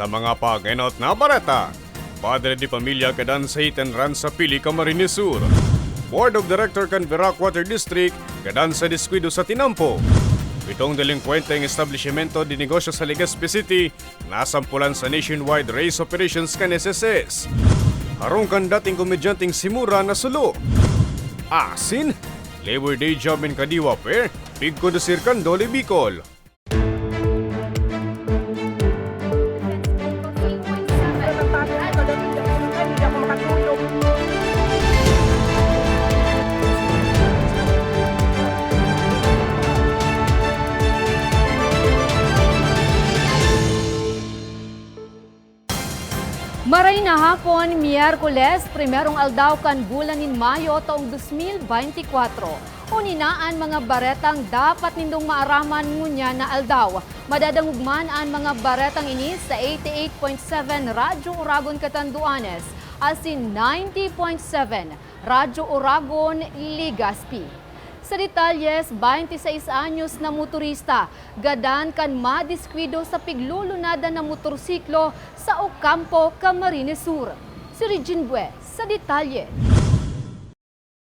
Sa mga pagenot na barata, Padre di Pamilya kadan sa hit and run sa Pili Camarines Sur. Board of Director kan Verac Water District kadan sa diskwido sa Tinampo. Pitong delinkwente ang establishmento di negosyo sa Legazpi City nasampulan sa nationwide race operations kan SSS. Harong kan dating komedyanteng Simura na sulo. Asin? Labor Day job in Kadiwa Fair, big kondusir kan Dole Bicol. Maray na hapon, Miyerkules, primerong aldaw kan bulan nin Mayo taong 2024. Uninaan mga baretang dapat nindong maaraman ngunya na aldaw. Madadangugman ang mga baretang ini sa 88.7 Radyo Uragon Catanduanes asin 90.7 Radyo Uragon Ligaspi. Sa detalyes, 26 anyos na motorista, gadan kan madiskwido sa piglulunada na motorsiklo sa Ocampo, Camarines Sur. Si Regine Bue, sa detalye.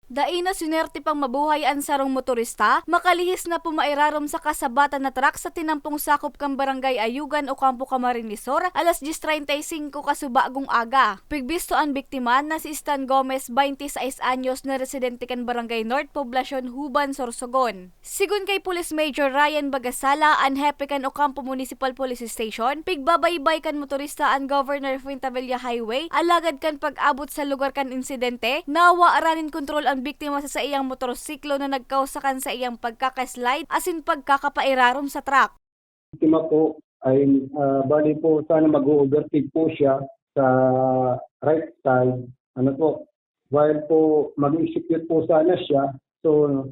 Dai na sinerte pang mabuhay ang sarong motorista, makalihis na pumairarom sa kasabatan na truck sa tinampong sakop kang barangay Ayugan o Campo Camarinesor, alas 10.35 kasubagong aga. Pigbisto ang biktima na si Stan Gomez, 26 anyos na residente kan barangay North Poblacion, Huban, Sorsogon. Sigun kay Police Major Ryan Bagasala, ang hepe kan Ocampo Municipal Police Station, pigbabaybay kan motorista ang Governor Fuentavilla Highway, alagad kan pag-abot sa lugar kan insidente, nawa aranin kontrol ang biktima sa, iyang motorsiklo na nagkausakan sa iyang pagkakaslide asin pagkakapairarom sa truck. biktima po ay ah, bali po sana mag-overtake po siya sa right side. Ano po, while po mag-execute po sana siya, so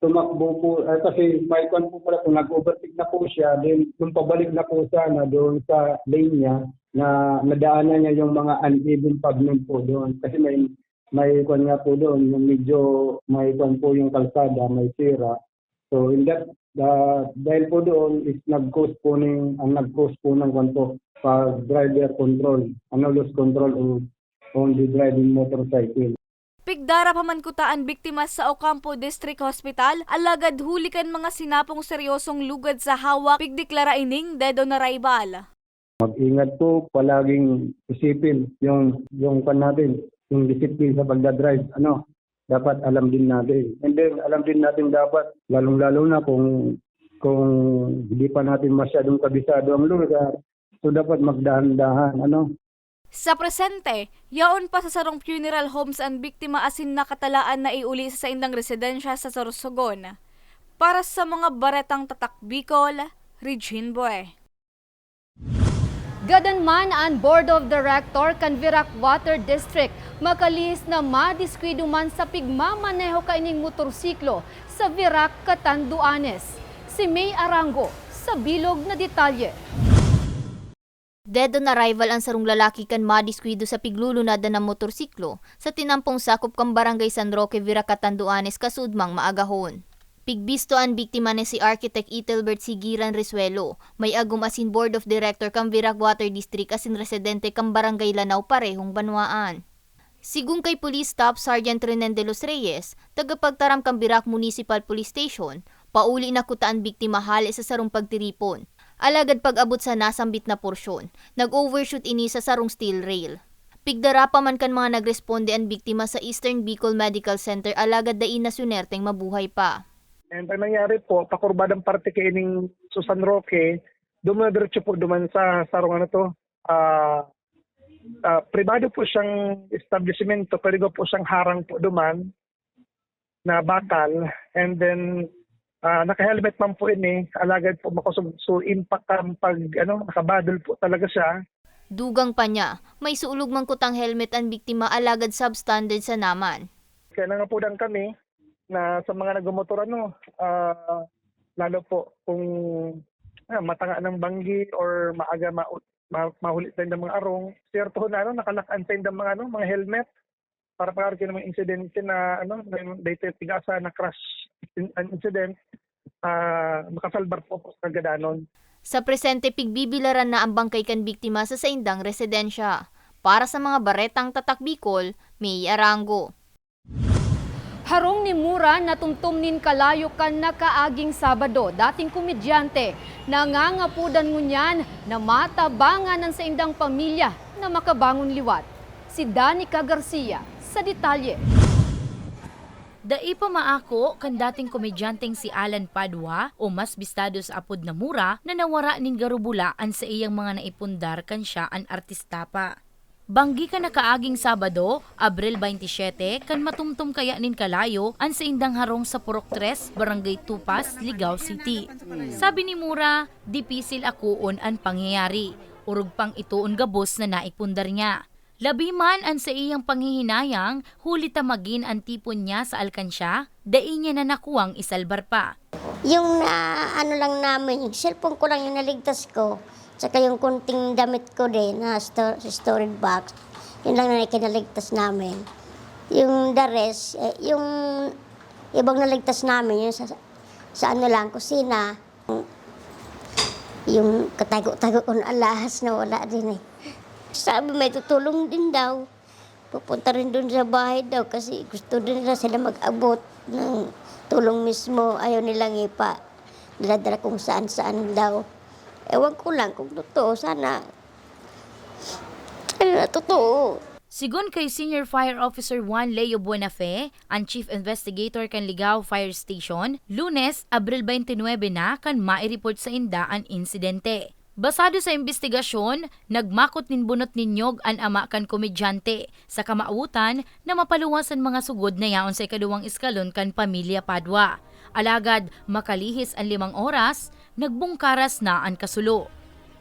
tumakbo po, eh, kasi may kwan po pala kung nag-overtake na po siya, then nung pabalik na po sana doon sa lane niya, na nadaanan niya yung mga uneven pavement po doon. Kasi may may kwan nga po doon, yung medyo may kwan po yung kalsada, may sira. So in that the dahil po doon is nag-cause po ng ang nag-cause po ng kanto pag driver control, ano loss control on, on the driving motorcycle. Pigdara pamankutaan biktima sa Ocampo District Hospital, alagad hulikan mga sinapong seryosong lugad sa hawak, pigdeklara ining dedo na rival. Mag-ingat po, palaging isipin yung yung kan natin, yung discipline sa pagdadrive, ano, dapat alam din natin. And then alam din natin dapat lalong-lalo na kung kung hindi pa natin masyadong kabisado ang lugar, so dapat magdahan-dahan, ano, Sa presente, yaon pa sa sarong funeral homes ang biktima asin nakatalaan na iuli sa indang residensya sa Sorsogon. Para sa mga baretang tatak Bicol, Regine Boy. Gadan man ang Board of Director kan Virac Water District makalis na madiskwido man sa pigmamaneho kaining motorsiklo sa Virac, Catanduanes. Si May Arango sa bilog na detalye. Dead on arrival ang sarong lalaki kan madiskuido sa piglulunada ng motorsiklo sa tinampong sakop kang barangay San Roque, Viracatanduanes, kasudmang maagahon. Pigbisto ang biktima ni si Architect Etelbert Sigiran Resuelo, may agum asin Board of Director kang Virac Water District asin residente kang barangay Lanao parehong banwaan. Sigung kay Police Staff Sergeant Renen de los Reyes, tagapagtaram kang Virac Municipal Police Station, pauli na kutaan biktima hali sa sarong pagtiripon. Alagad pag-abot sa nasambit na porsyon, nag-overshoot ini sa sarong steel rail. Pigdara pa man kan mga nagresponde ang biktima sa Eastern Bicol Medical Center alagad dai na sunerteng mabuhay pa. And ang nangyari po, pakurbadang parte kay ining sa San Roque, dumadiretso po duman sa sarong ano to, ah ah, privado po siyang establishmento, pero po siyang harang po duman na bakal. And then, ah, naka-helmet man po ini, alagad po makusog, so impact ang pag, ano, nakabadol po talaga siya. Dugang pa niya, may suulog man kutang helmet ang biktima alagad substandard sa naman. Kaya nangapudan kami na sa mga nagmumotor ano, ah, lalo po kung ah, matanga ng banggi or maaga ma, ma, mahulit tayo ng mga arong, siyerto na ano, nakalakaan tayo ng mga, ano, mga helmet para pagkakaroon ng mga insidente na ano, dito tigasa na crash an incident, ah makasalbar po po sa kagadanon. Sa presente pigbibilaran na ang bangkay kan biktima sa saindang residensya. Para sa mga baretang tatak Bicol, May Arango. Harong ni Mura na tumtum nin kalayo kan nakaaging Sabado, dating komedyante, nangangapudan ngunyan na matabangan ng sa indang pamilya na makabangon liwat. Si Danica Garcia sa detalye. Dai pa maako kan dating komedyanteng si Alan Padua o mas bistado sa apod na mura na nawara ning garubulaan sa iyang mga naipundar kan siya an artista pa. Banggi ka nakaaging Sabado, Abril 27, kan matumtum kaya nin kalayo ang sa indang harong sa Purok 3, Barangay Tupas, Ligao City. Sabi ni Mura, dipisil akuon ang pangyayari. Urog pang ituon gabos na naipundar niya. Labi man ang sa iyang panghihinayang, huli tamagin ang tipon niya sa alkansya, dai niya na nakuwang isalbar pa. Yung na, ano lang namin, yung cellphone ko lang yung naligtas ko. Tsaka yung kunting damit ko din na sto- storage box. Yun lang na kinaligtas namin. Yung the rest, eh, yung ibang naligtas namin, yung sa, sa ano lang, kusina. Yung katago-tago ko na alahas na wala din eh. Sabi may tutulong din daw. Pupunta rin doon sa bahay daw kasi gusto din nila sila mag-abot ng tulong mismo. Ayaw nilang ipa. Daladala kung saan-saan daw. Ewan ko lang kung totoo. Sana. Ano na totoo. Sigon kay Senior Fire Officer Juan Leo Buenafe, ang Chief Investigator kan Ligao Fire Station, lunes, Abril 29 na kan mai-report sa inda ang insidente. Basado sa investigasyon, nagmakot nin bunot ninyog ang ama kan komedyante sa kamautan na mapaluwasan mga sugod na yaon sa ikaduwang iskalon kan pamilya Padua. Alagad, makalihis ang limang oras, nagbungkaras na ang kasulo.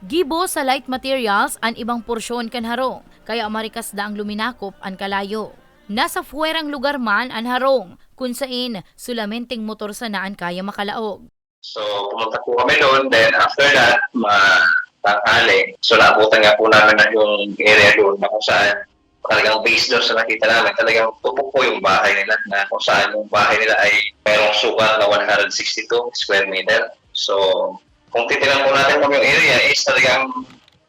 Gibo sa light materials ang ibang porsyon kan harong, kaya marikas da ang luminakop ang kalayo. Nasa fuwerang lugar man ang harong, kung sain sulamenteng motor sa naan kaya makalaog. So, pumunta po kami doon. Then, after that, matanghali. So, naabutan nga po namin na yung area doon na kung saan talagang based doon sa nakita namin, talagang tupok po yung bahay nila na kung saan yung bahay nila ay mayroong sukat na 162 square meter. So, kung titinan po natin kung yung area is talagang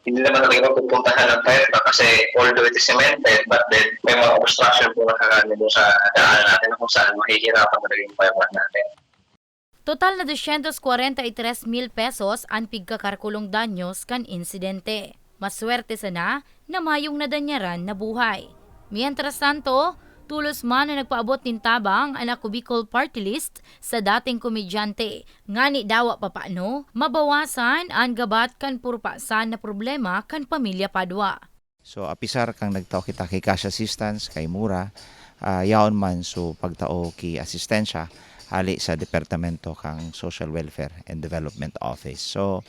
hindi naman talaga mapupuntahan ng truck kasi although it is cemented, but then may mga obstruction po na kakanin doon sa daan natin na kung saan mahihirapan talaga yung truck natin. Total na 243 mil pesos ang pigkakarkulong danyos kan insidente. Maswerte sana na mayong nadanyaran na buhay. Mientras tanto, tulos man na nagpaabot ng tabang ang Bicol Party List sa dating komedyante. Ngani dawa pa paano, mabawasan ang gabat kan purpasan na problema kan pamilya Padua. So apisar kang nagtao kita kay cash assistance kay mura ah, yaon man so pagtao ki asistensya hali sa departamento kang Social Welfare and Development Office. So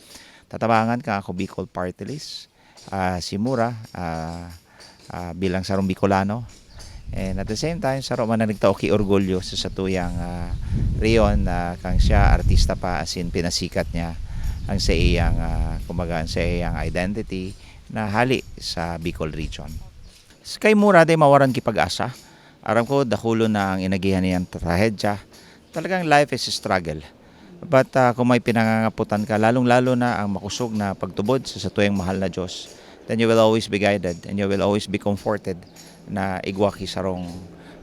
tatabangan ka ako Bicol Party List ah, si Mura ah, ah, bilang sarong Bicolano and at the same time saro man na nagtao ki orgulyo sa satuyang ah, riyon na kang siya artista pa as in pinasikat niya ang sa iyang ah, kumbaga ang sa iyang identity na hali sa Bicol region. Kay Mura day mawaran kipag-asa. Aram ko dakulo na ang inagihan niyang trahedya. Talagang life is a struggle. But ah, kung may pinangangaputan ka, lalong-lalo na ang makusog na pagtubod sa satuyang mahal na Diyos, then you will always be guided and you will always be comforted na igwaki sarong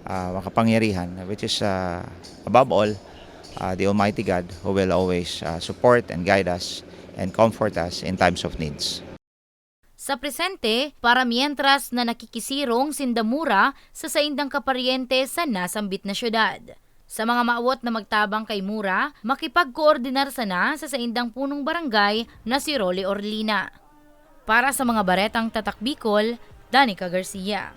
ah, makapangyarihan, which is ah, above all, ah, the Almighty God who will always ah, support and guide us and comfort us in times of needs. Sa presente, para mientras na nakikisirong sindamura sa saindang kapariente sa nasambit na syudad. Sa mga maawot na magtabang kay Mura, makipagkoordinar sana sa saindang punong barangay na si Rolly Orlina. Para sa mga baretang tatak Bicol, Danica Garcia.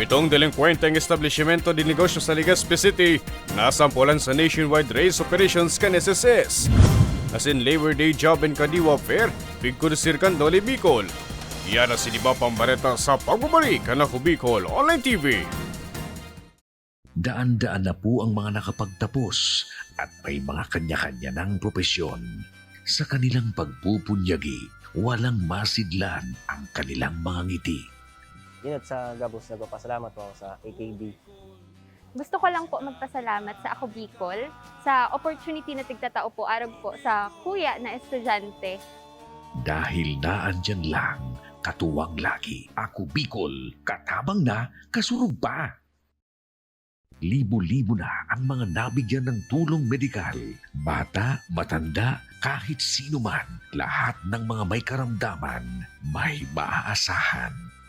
Pitong delinkwenteng establishmento di negosyo sa Legazpi City nasampulan sa nationwide race operations kan SSS. As in Labor Day Job and Kadiwa Fair, Bigkursir kan Doli Bicol. Iyan na si Diba Pambareta sa pagbabalik ka na Bicol Online TV. Daan-daan na po ang mga nakapagtapos at may mga kanya-kanya ng propesyon. Sa kanilang pagpupunyagi, walang masidlan ang kanilang mga ngiti. Yun at sa Gabos, nagpapasalamat po ako sa AKB Gusto ko lang po magpasalamat sa Ako Bicol sa opportunity na tigtatao po arab po sa kuya na estudyante. Dahil naandyan lang, katuwang lagi, ako Bicol, katabang na, kasurog pa. Libo-libo na ang mga nabigyan ng tulong medikal. Bata, matanda, kahit sino man, lahat ng mga may karamdaman, may maaasahan.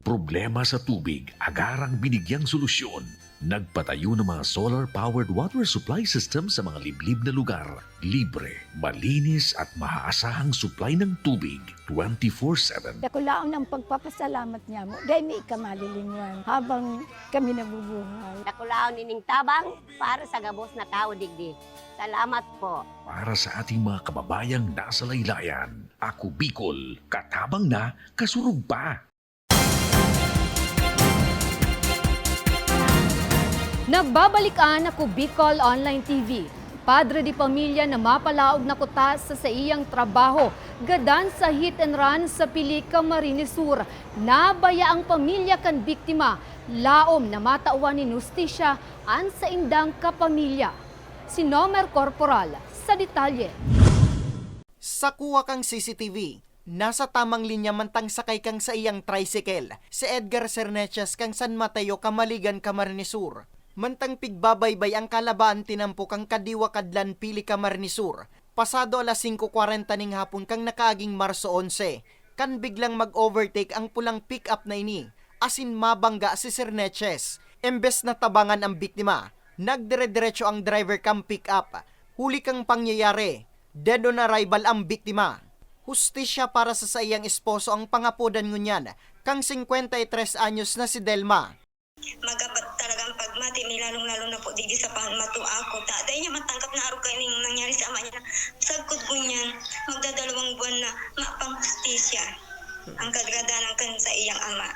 Problema sa tubig, agarang binigyang solusyon. Nagpatayo ng mga solar-powered water supply system sa mga liblib na lugar. Libre, malinis at maaasahang supply ng tubig 24-7. Dakulaon ang pagpapasalamat niya mo. Dahil may ikamalilinguan habang kami nabubuhay. Nakulaon nining tabang para sa gabos na tao digdi. Salamat po. Para sa ating mga kababayang nasa laylayan, ako Bicol, katabang na, kasurog pa. Nagbabalikan ako Bicol Online TV. Padre di pamilya na mapalaog na kutas sa sa iyang trabaho. Gadan sa hit and run sa Pilica Marines Sur. Nabaya ang pamilya kan biktima. Laom na matauan ni Justisya an sa indang kapamilya. Si Nomer Corporal sa detalye. Sa kuha kang CCTV, nasa tamang linya mantang sakay kang sa iyang tricycle, si Edgar Cerneches kang San Mateo, Kamaligan, Camarines Sur. Mantang pigbabaybay ang kalabaan tinampo kang kadiwa kadlan pili Camarines Sur. Pasado alas 5.40 ning hapon kang nakaaging Marso 11, kan biglang mag-overtake ang pulang pick-up na ini, asin mabangga si Cerneches. Embes na tabangan ang biktima, nagdire-diretso ang driver kang pick-up. Huli kang pangyayari, dead on arrival ang biktima. Hustisya para sa sayang esposo ang pangapudan ngunyan, kang 53 anyos na si Delma. magapat talagang pagmati may lalong lalo na po digi sa pangmatu ako ta dahil niya matangkap na araw kayo nangyari sa ama niya sagkod ko niyan magdadalawang buwan na mapang-hustisya ang kadagadanan kan sa iyang ama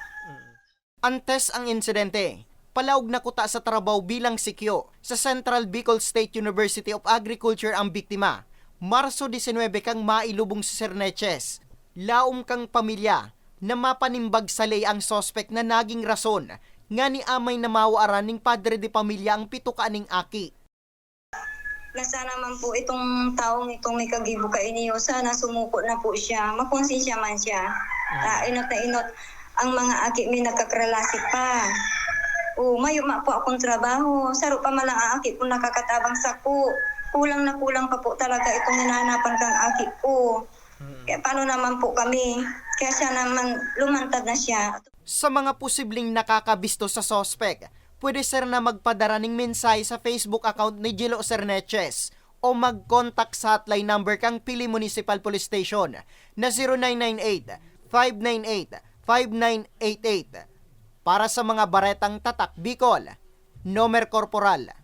Antes ang insidente, palaog na kuta sa trabaho bilang sikyo sa Central Bicol State University of Agriculture ang biktima. Marso 19 kang mailubong si Cerneches. Laom kang pamilya na mapanimbag sa lay ang sospek na naging rason nga ni amay na mawaaran ning padre de pamilya ang pito kaning aki. na sana man po itong taong itong may kagibo ka iniyo. Sana sumuko na po siya. Makonsensya man siya. Ah, inot na inot. Ang mga aki may nagkakrelasi pa. O mayo ma po akong trabaho. Saro pa man lang ang aki po nakakatabang sa ko kulang na kulang pa po talaga itong hinahanapan kang aki ko. Kaya paano naman po kami? Kaya siya naman lumantad na siya Sa mga posibleng nakakabisto sa sospek, pwede sir na magpadara ng mensahe sa Facebook account ni Gilo Cerneches o mag-contact sa hotline number kang Pili Municipal Police Station na 0998-598-5988 para sa mga baretang tatak Bicol, Nomer Corporal.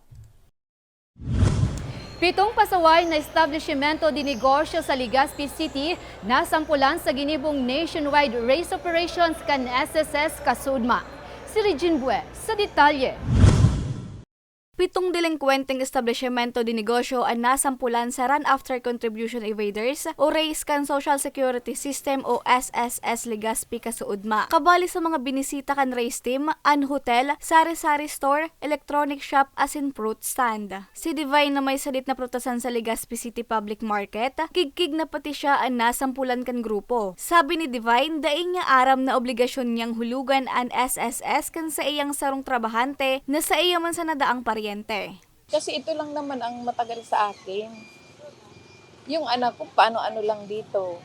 Pitong pasaway na establishmento di negosyo sa Legazpi City nasampulan sa ginibong nationwide race operations kan SSS Kasudma. Si Regine Bue sa detalye. Pitong delinkwenteng establishmento di negosyo ang nasampulan sa Run After Contribution Evaders o Race kan Social Security System o SSS Legazpi kasuudma. Kabali sa mga binisita kan race team, an hotel, sari-sari store, electronic shop asin fruit stand. Si Divine na may salit na prutasan sa Legazpi City Public Market, kigkig na pati siya ang nasampulan kan grupo. Sabi ni Divine, daing niya aram na obligasyon niyang hulugan an SSS kan sa iyang sarong trabahante na sa iya man sa nadaang paryente. Kasi ito lang naman ang matagal sa akin. Yung anak ko, paano-ano lang dito.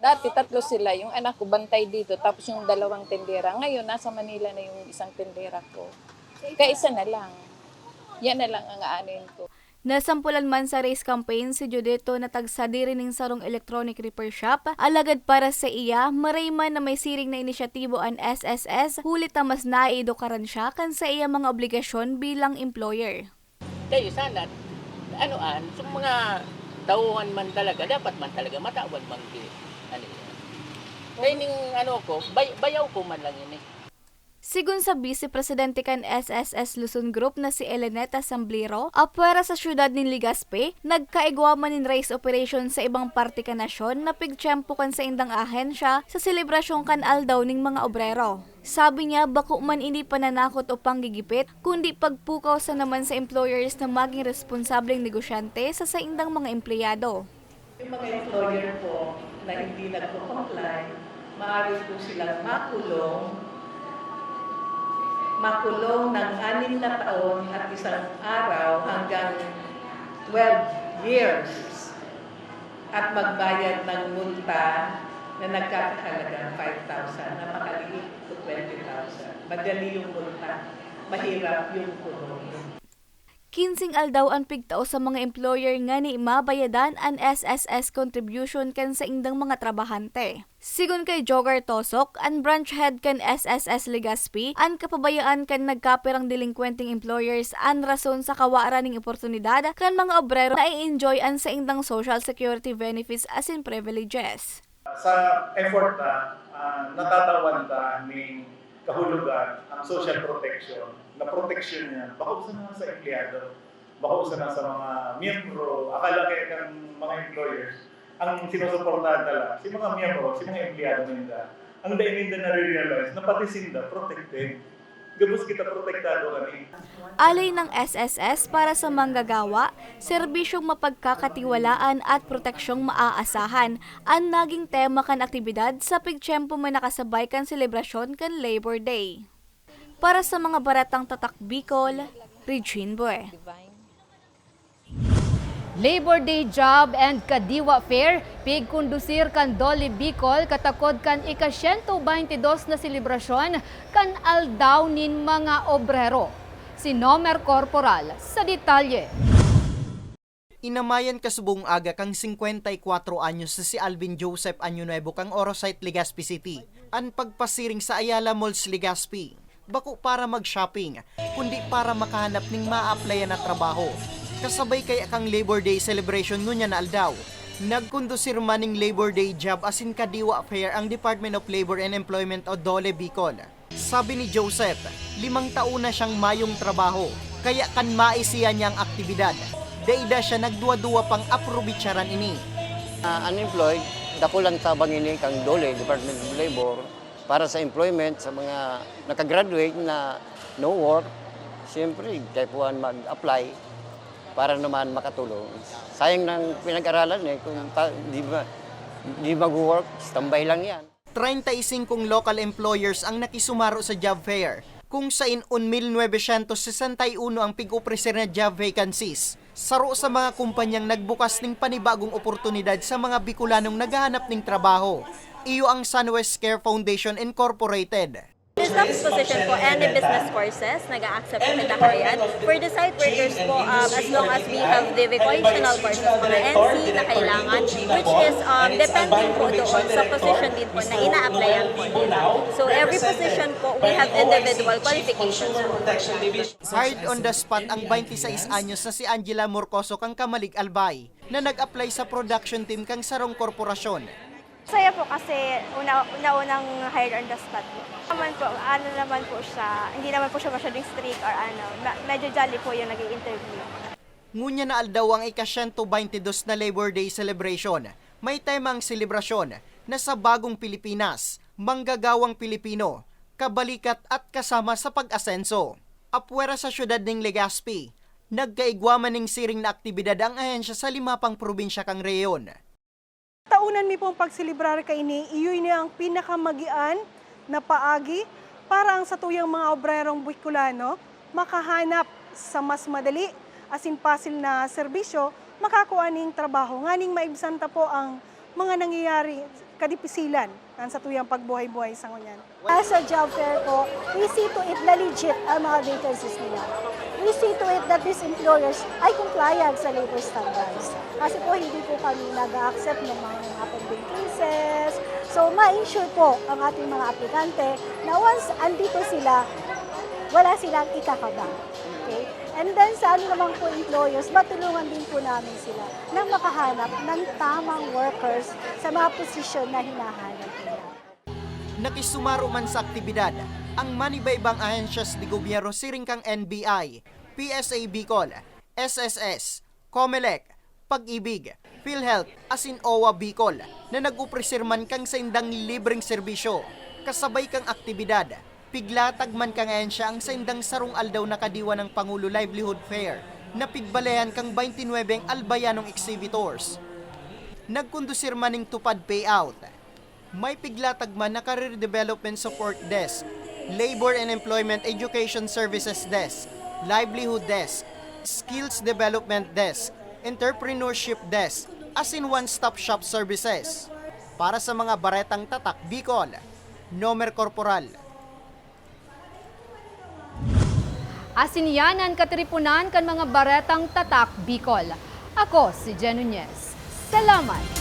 Dati tatlo sila, yung anak ko bantay dito, tapos yung dalawang tendera. Ngayon, nasa Manila na yung isang tendera ko. Kaya isa na lang. Yan na lang ang aanin ko. Nasampulan man sa race campaign si Judito na tagsadi rin ng sarong electronic repair shop, alagad para sa iya, maray man na may siring na inisyatibo ang SSS, hulit na mas naiidokaran siya kan sa iya mga obligasyon bilang employer. Kayo sana, anoan, sa mga tauhan man talaga, dapat man talaga matawag man di. Ano yun. Yung ano ko, bay, bayaw ko man lang yun eh. Sigun sa Vice Presidente kan SSS Luzon Group na si Eleneta Samblero, apwera sa syudad ni Ligaspe, nagkaigwaman in race operation sa ibang parte kan nasyon na pigtiyempo kan sa indang ahensya sa selebrasyon kan aldaw ning mga obrero. Sabi niya, bako man hindi pananakot o panggigipit, kundi pagpukaw sa naman sa employers na maging responsableng negosyante sa saindang mga empleyado. Yung mga employer po na hindi nagpo-comply, maaari po silang makulong makulong ng anim na taon at isang araw hanggang 12 years at magbayad ng multa na nagkakahalaga 5,000, napakaliit to 20,000. Madali yung multa, mahirap yung kulong. Kinsing aldaw ang pigtao sa mga employer nga ni mabayadan ang SSS contribution kan sa indang mga trabahante. Sigon kay Jogar Tosok, ang branch head kan SSS Legazpi, ang kapabayaan kan nagkapirang delinquenting employers ang rason sa kawaran ng oportunidad kan mga obrero na i-enjoy ang sa indang social security benefits as in privileges. sa effort na uh, natatawan ta ning kahulugan ang social protection na protection niya. Baka na sa empleyado baka na sa mga miyembro. Akala kay kang mga employers ang sinusuportahan nila si mga miyembro si mga empleyado nila. Ang dahil nila na realize na pati sila protected gabos kita protektado kani Alay ng SSS para sa manggagawa, serbisyong mapagkakatiwalaan at proteksyong maaasahan ang naging tema kan aktibidad sa pigtiyempo may nakasabay kan selebrasyon kan Labor Day. Para sa mga baratang tatak Bicol, Regine Bue. Labor Day Job and Kadiwa Fair, pig kondusir kan Dolly Bicol, katakod kan ika-122 na selebrasyon kan aldaw nin mga obrero. Si Nomer Corporal sa detalye. Inamayan kasubong aga kang 54 anyos sa si Alvin Joseph Anyo kang Orosite Legazpi City. Ang pagpasiring sa Ayala Malls Legazpi. Bako para mag-shopping, kundi para makahanap ning ma-applyan na trabaho. Kasabay kaya kang Labor Day celebration nunya na aldaw. Nagkondusir maning Labor Day job asin kadiwa fair ang Department of Labor and Employment o DOLE Bicol. Sabi ni Joseph, limang taon na siyang mayong trabaho, kaya kan maisiya niyang aktibidad. Daida siya nagduwa-duwa pang aprobitsaran ini. Uh, unemployed, dako lang tabang ini kang DOLE, Department of Labor, para sa employment sa mga nakagraduate na no work. Siyempre, kaya mag-apply para naman makatulong. Sayang ng pinag-aralan eh, kung ta- di, ba, di mag-work, standby lang yan. 35 local employers ang nakisumaro sa job fair, kung sain 1,961 ang pig-upreser na job vacancies. Saro sa mga kumpanyang nagbukas ng panibagong oportunidad sa mga Bicolanong naghahanap ng trabaho. Iyo ang Sunwest Care Foundation Incorporated. Business position po, any business courses, nag-a-accept po kita kaya. For the site workers po, um, as long as we have the vocational courses, mga NC na kailangan, which is um, depending po doon sa position din po na ina-applyan po nila. So every position po, we have individual qualifications po. Hired on the spot ang 26 anyos na si Angela Morcoso kang Kamalig Albay na nag-apply sa production team kang Sarong Korporasyon. Saya po kasi una, una-unang hired on the spot po. Naman po, ano naman po siya, hindi naman po siya masyadong strict or ano, medyo jolly po yung naging interview. Ngunya na aldaw ang ika-122 na Labor Day celebration. May temang selebrasyon na sa bagong Pilipinas, manggagawang Pilipino, kabalikat at kasama sa pag-asenso. Apwera sa syudad ng Legazpi, nagkaigwaman ng siring na aktibidad ang ahensya sa lima pang probinsya kang reyon. Taunan mi pong pagsilibrar kay ini, iyoy niya ang pinakamagian na paagi para ang satuyang mga obrerong Bicolano makahanap sa mas madali asin pasil na serbisyo makakuha ning trabaho. Nganing maibsanta po ang mga nangyayari kadipisilan ang satuyang pagbuhay-buhay sa ngunyan. As a job fair po, we see to it na legit ang mga vacancies nila. We see to it that these employers ay compliant sa labor standards. Kasi po hindi po kami nag-accept ng mga pending cases. So ma-ensure po ang ating mga aplikante na once andito sila, wala silang ikakaba. Okay? And then sa ano naman po employers, matulungan din po namin sila na makahanap ng tamang workers sa mga posisyon na hinahanap. Nakisumaro man sa aktibidad ang manibaybang ahensyas di gobyerno siring kang NBI, PSA Bicol, SSS, COMELEC, Pag-ibig, PhilHealth, asin OWA Bicol na nag-upresir man kang sa indang libreng serbisyo. Kasabay kang aktibidad, piglatag man kang ahensya ang sa indang sarong aldaw na kadiwa ng Pangulo Livelihood Fair na pigbalayan kang 29 albayanong exhibitors. Nagkondusir maning tupad payout. May piglatag man na Career Development Support Desk, Labor and Employment Education Services Desk, Livelihood Desk, Skills Development Desk, Entrepreneurship Desk, as in one-stop shop services. Para sa mga baretang tatak Bicol, Nomer Corporal, Asinyanan katripunan kan mga baretang tatak Bicol. Ako si Jen Nunez. Salamat!